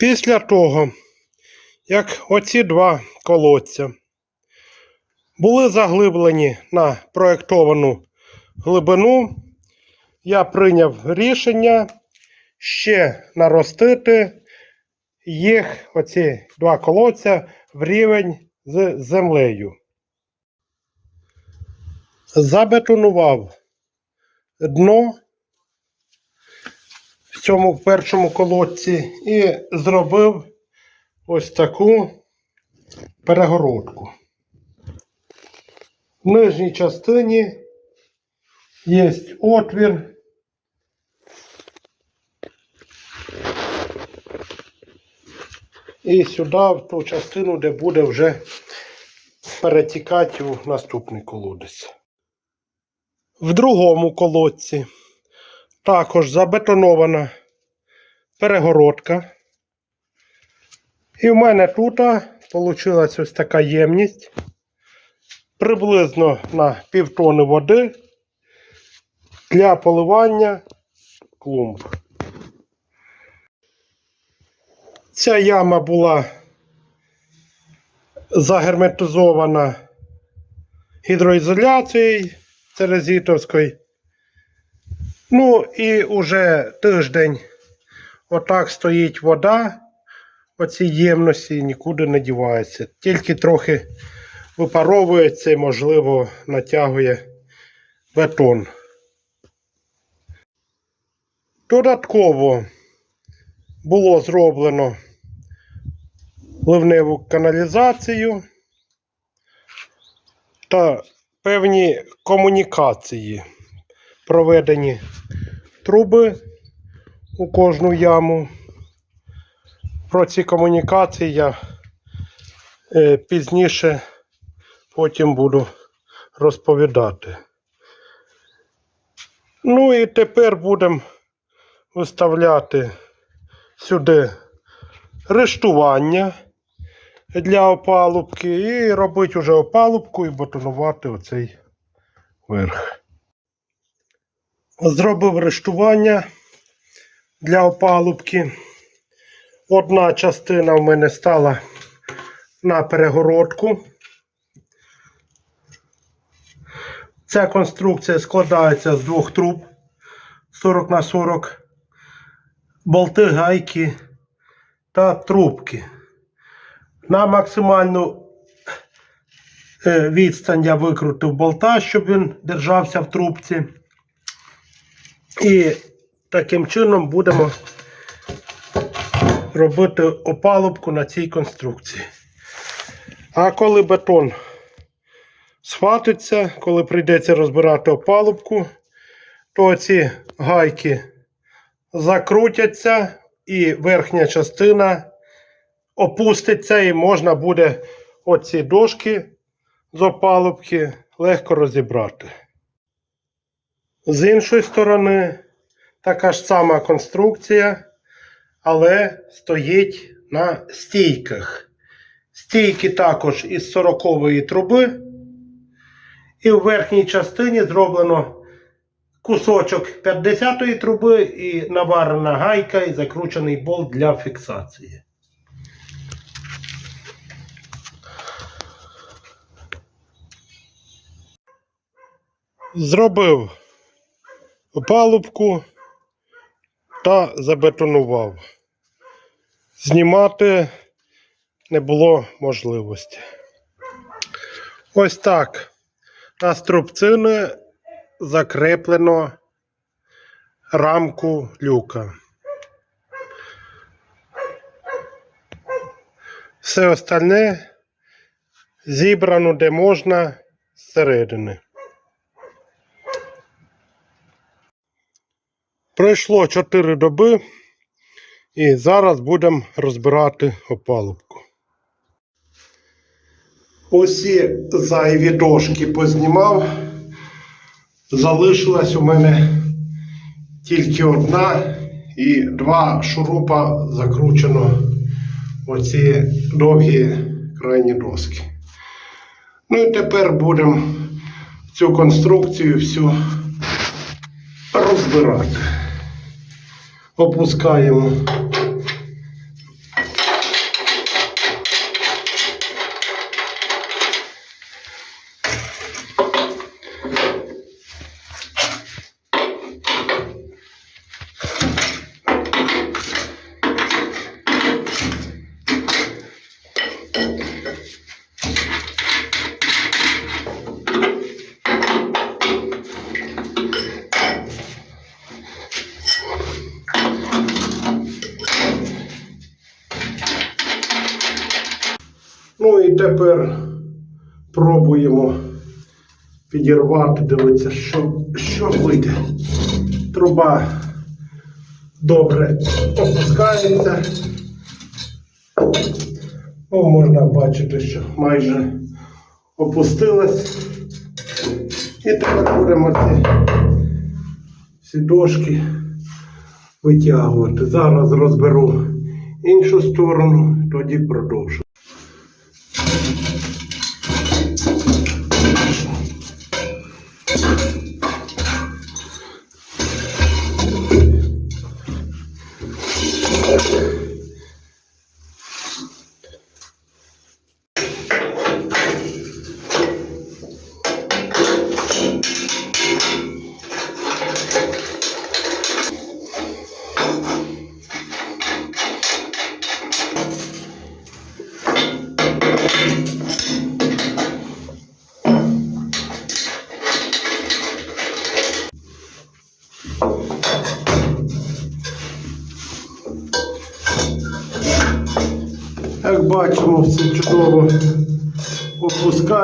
Після того, як оці два колодця були заглиблені на проєктовану глибину, я прийняв рішення ще наростити їх, оці два колодця, в рівень з землею. Забетонував дно в цьому першому колодці і зробив ось таку перегородку. В нижній частині є отвір. І сюди, в ту частину, де буде вже перетікати у наступний колодець. В другому колодці також забетонована перегородка. І в мене тут вийшла ось така ємність приблизно на півтони води для поливання клумб. Ця яма була загерметизована гідроізоляцією Терезітовською. Ну і уже тиждень отак стоїть вода в цій ємності нікуди не дівається. Тільки трохи випаровується і, можливо, натягує бетон. Додатково було зроблено ливневу каналізацію та певні комунікації. Проведені труби у кожну яму. Про ці комунікації я е, пізніше потім буду розповідати. Ну і тепер будемо виставляти сюди рештування для опалубки і робити вже опалубку і бетонувати оцей верх. Зробив рештування для опалубки. Одна частина в мене стала на перегородку. Ця конструкція складається з двох труб 40 на 40, болти, гайки та трубки. На максимальну е, відстань я викрутив болта, щоб він держався в трубці. І таким чином будемо робити опалубку на цій конструкції. А коли бетон схватиться, коли прийдеться розбирати опалубку, то ці гайки закрутяться і верхня частина опуститься, і можна буде оці дошки з опалубки легко розібрати. З іншої сторони, така ж сама конструкція, але стоїть на стійках. Стійки також із 40-ї труби. І в верхній частині зроблено кусочок 50-ї труби і наварена гайка і закручений болт для фіксації. Зробив опалубку та забетонував. Знімати не було можливості. Ось так. На струбцини закріплено рамку люка. Все остальне зібрано де можна зсередини. Пройшло 4 доби і зараз будемо розбирати опалубку. Усі зайві дошки познімав. Залишилась у мене тільки одна і два шурупа закручено оці довгі крайні доски. Ну і тепер будемо цю конструкцію всю розбирати. Опускаємо і тепер пробуємо підірвати, дивитися, що, що вийде. Труба добре опускається. О, можна бачити, що майже опустилась. І тепер будемо ці всі дошки витягувати. Зараз розберу іншу сторону, тоді продовжу.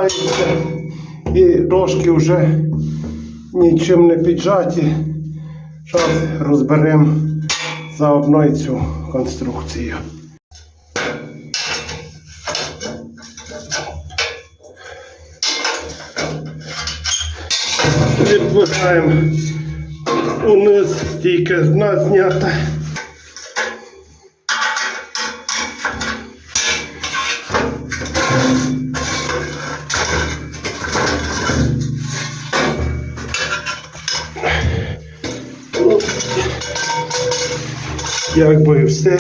Опускається і дошки вже нічим не піджаті. Зараз розберемо заодно і цю конструкцію. Відвикаємо униз, стійка дна знята. Якби все.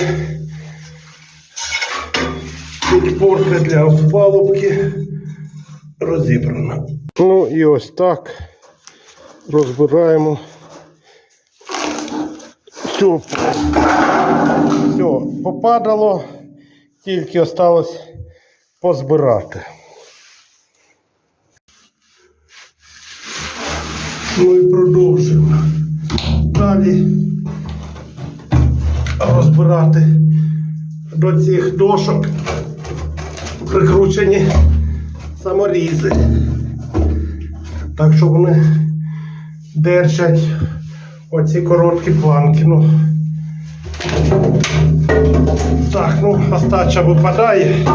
Підпорка для опалубки розібрана. Ну і ось так розбираємо. Все, все попадало, тільки осталось позбирати. Ну і продовжуємо. Далі розбирати до цих дошок прикручені саморізи. Так що вони держать оці короткі планки. Ну. Так, ну, остача випадає.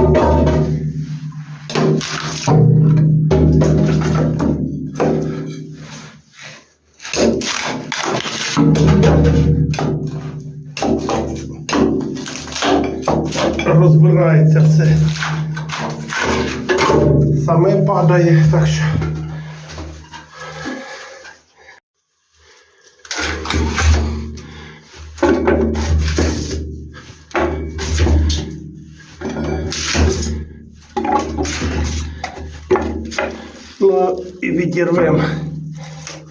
падає, так що. Ну і відірвемо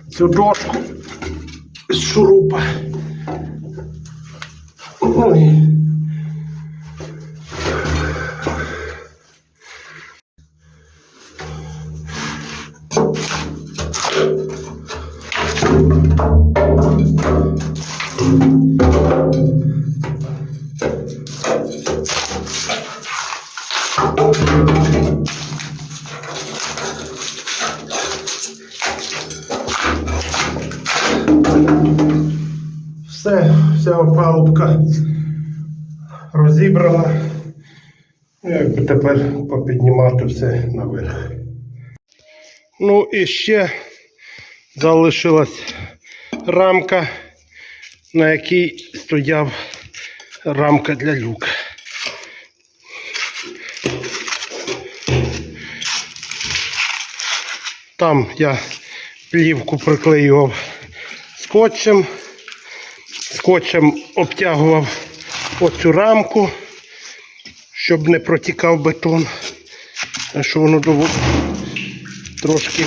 цю дошку з шурупа. Ну Розібрана. Ну, Якби тепер попіднімати все наверх. Ну і ще залишилась рамка, на якій стояв рамка для люка. Там я плівку приклеював скотчем. Скотчем обтягував оцю рамку, щоб не протікав бетон. А що воно доволі трошки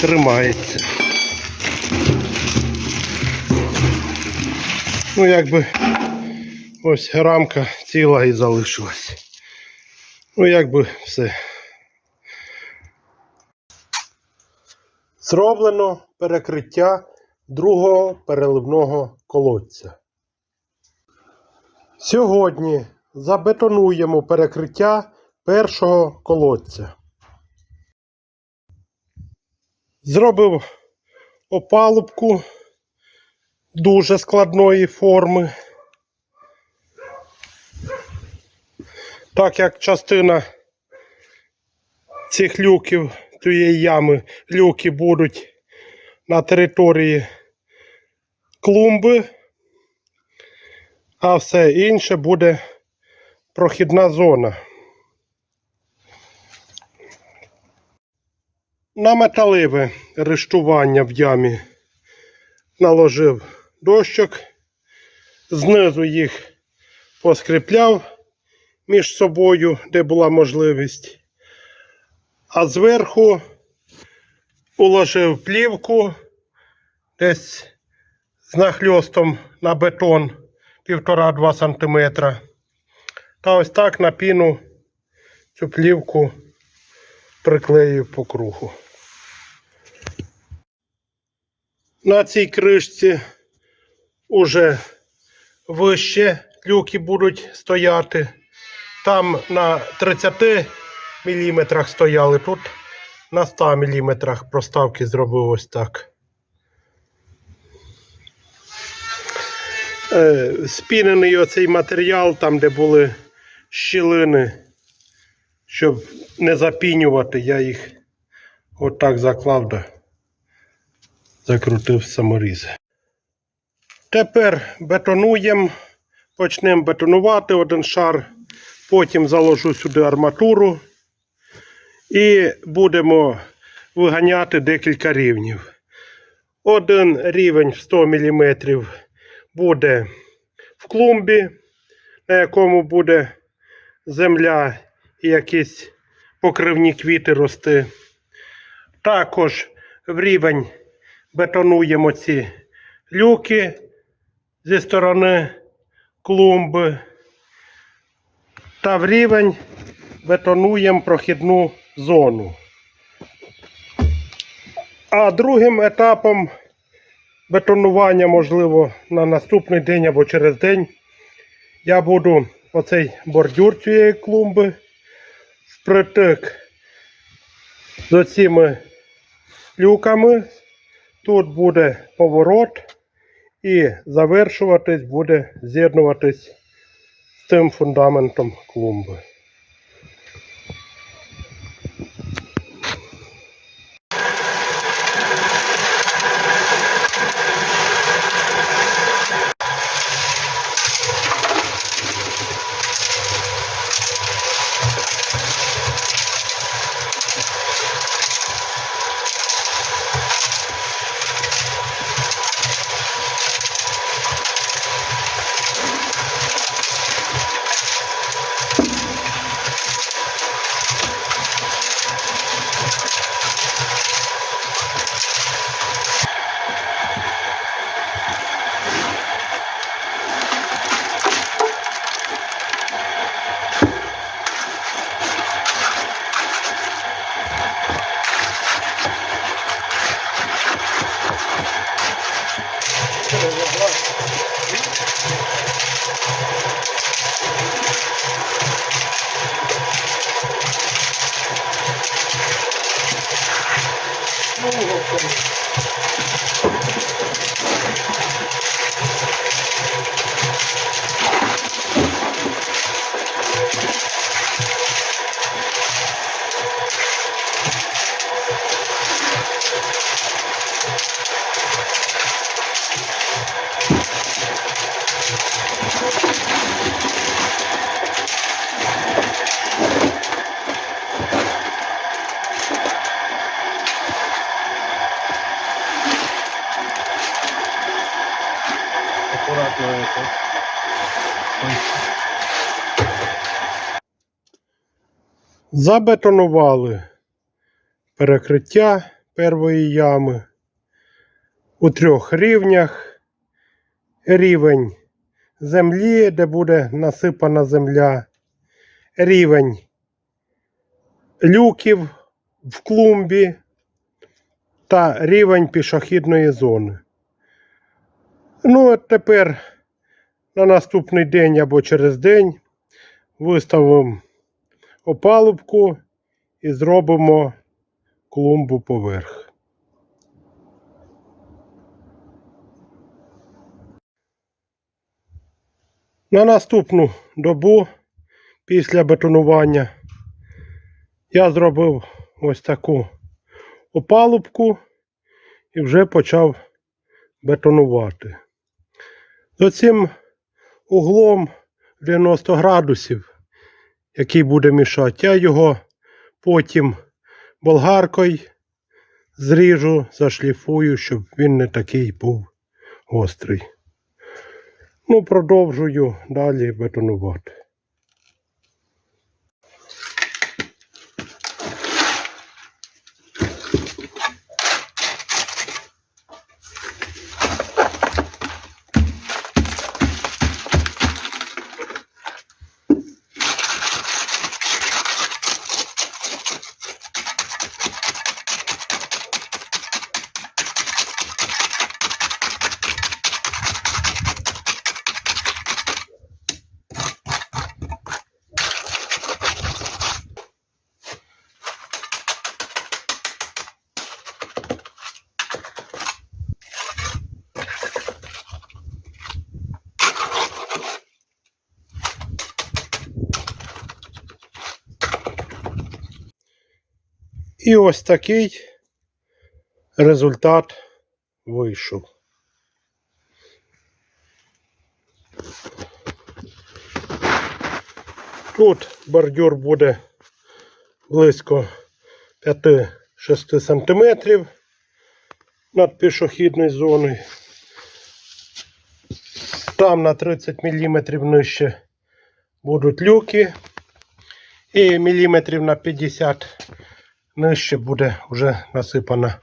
тримається. Ну, якби ось рамка ціла і залишилась. Ну, якби все. Зроблено перекриття другого переливного колодця. Сьогодні забетонуємо перекриття першого колодця. Зробив опалубку дуже складної форми. Так як частина цих люків, цієї ями, люки будуть на території клумби, а все інше буде прохідна зона. На металеве рештування в ямі наложив дощок, знизу їх поскріпляв між собою, де була можливість, а зверху уложив плівку десь з нахльостом на бетон 1,5-2 см. Та ось так на піну цю плівку приклею по кругу. На цій кришці уже вище люки будуть стояти. Там на 30 мм стояли, тут на 100 мм проставки зробив ось так. Спінений оцей матеріал, там, де були щілини, щоб не запінювати, я їх отак заклав, да, закрутив саморіз. Тепер бетонуємо, почнемо бетонувати один шар, потім заложу сюди арматуру і будемо виганяти декілька рівнів. Один рівень в 100 мм буде в клумбі, на якому буде земля і якісь покривні квіти рости. Також в рівень бетонуємо ці люки зі сторони клумби. Та в рівень бетонуємо прохідну зону. А другим етапом бетонування, можливо, на наступний день або через день, я буду оцей бордюр цієї клумби впритик з оціми люками. Тут буде поворот і завершуватись буде з'єднуватись з тим фундаментом клумби. Забетонували перекриття первої ями у трьох рівнях. Рівень землі, де буде насипана земля, рівень люків в клумбі та рівень пішохідної зони. Ну, от тепер на наступний день або через день виставимо опалубку і зробимо клумбу поверх. На наступну добу після бетонування я зробив ось таку опалубку і вже почав бетонувати. За цим углом 90 градусів, який буде мішати, я його потім болгаркою зріжу, зашліфую, щоб він не такий був гострий. Ну, продовжую далі бетонувати. І ось такий результат вийшов. Тут бордюр буде близько 5-6 см над пішохідною зоною. Там на 30 мм нижче будуть люки. І міліметрів на 50 нижче буде вже насипана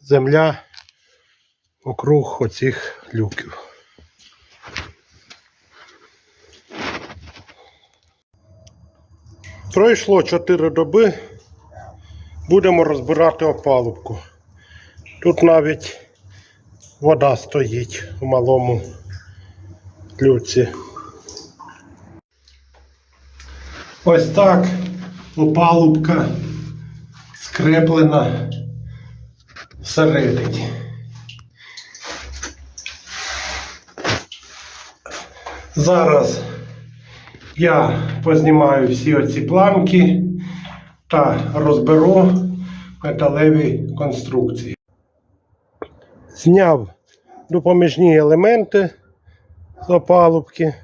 земля округ оцих люків. Пройшло 4 доби. Будемо розбирати опалубку. Тут навіть вода стоїть у малому люці. Ось так опалубка скреплена всередині. Зараз я познімаю всі оці планки та розберу металеві конструкції. Зняв допоміжні елементи з опалубки,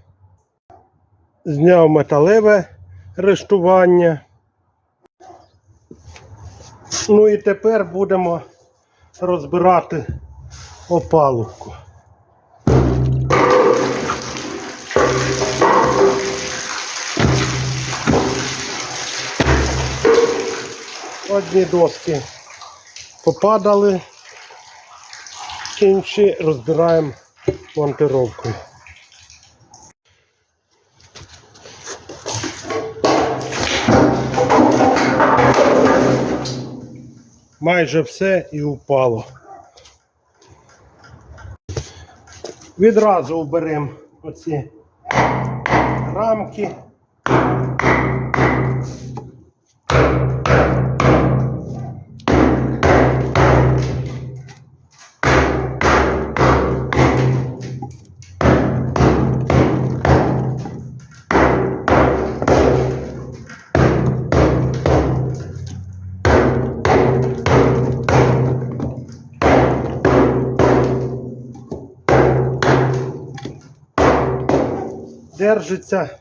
зняв металеве рештування. Ну і тепер будемо розбирати опалубку. Одні доски попадали, інші розбираємо монтировкою. Майже все і упало. Відразу вберемо оці рамки. Держиться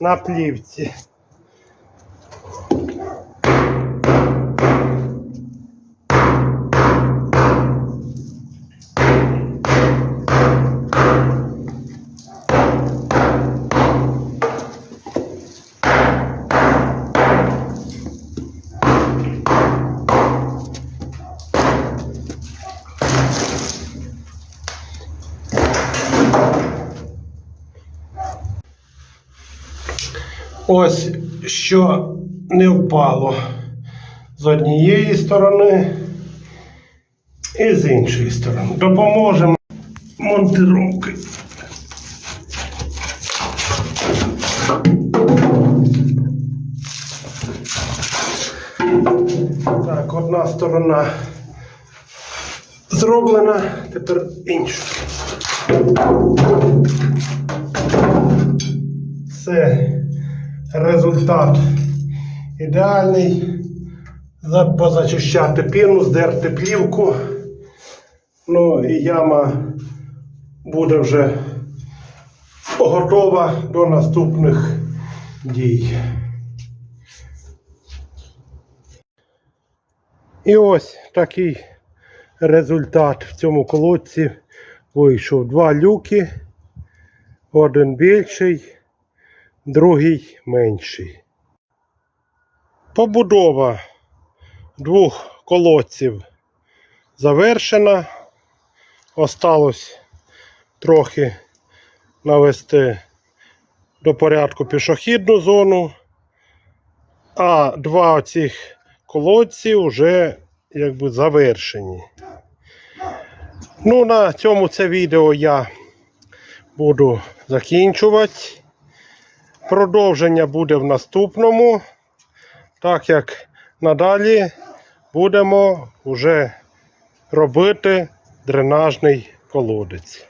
на плівці. Ось що не впало з однієї сторони і з іншої сторони. Допоможемо монтировки. Так, одна сторона зроблена, тепер інша. Це результат ідеальний. Позачищати піну, здерти плівку. Ну і яма буде вже готова до наступних дій. І ось такий результат в цьому колодці вийшов. Два люки, один більший, другий менший. Побудова двох колодців завершена. Осталось трохи навести до порядку пішохідну зону, а два оцих колодці вже якби завершені. Ну, на цьому це відео я буду закінчувати. Продовження буде в наступному, так як надалі будемо вже робити дренажний колодець.